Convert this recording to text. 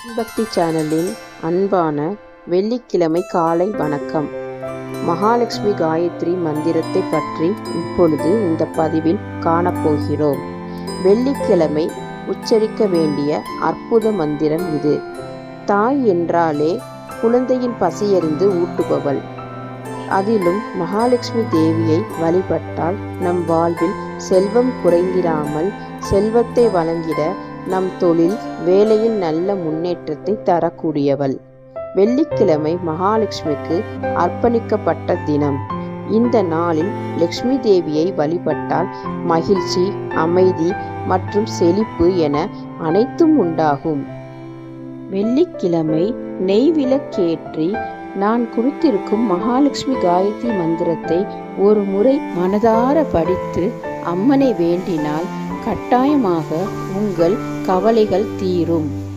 பக்தி சேனலின் அன்பான வெள்ளிக்கிழமை காலை வணக்கம். மகாலட்சுமி காயத்ரி மந்திரத்தை பற்றி இப்பொழுது இந்த பதிவில் காணப்போகிறோம். வெள்ளிக்கிழமை உச்சரிக்க வேண்டிய அற்புத மந்திரம் இது. தாய் என்றாலே குழந்தையின் பசியறிந்து ஊட்டுபவள். அதிலும் மகாலட்சுமி தேவியை வழிபட்டால் நம் வாழ்வில் செல்வம் குறைந்திராமல் செல்வத்தை வழங்கிட நம் தொழில் வேலையில் நல்ல முன்னேற்றத்தை தரக்கூடியவள். வெள்ளிக்கிழமை மகாலட்சுமிக்கு அர்ப்பணிக்கப்பட்ட தினம். இந்த நாளில் லட்சுமி தேவியை வழிபட்டால் மகிழ்ச்சி அமைதி மற்றும் செழிப்பு என அனைத்தும் உண்டாகும். வெள்ளிக்கிழமை நெய் விளக்கேற்றி நான் குறித்திருக்கும் மகாலட்சுமி காயத்ரி மந்திரத்தை ஒரு முறை மனதார படித்து அம்மனை வேண்டினால் கட்டாயமாக உங்கள் கவலைகள் தீரும்.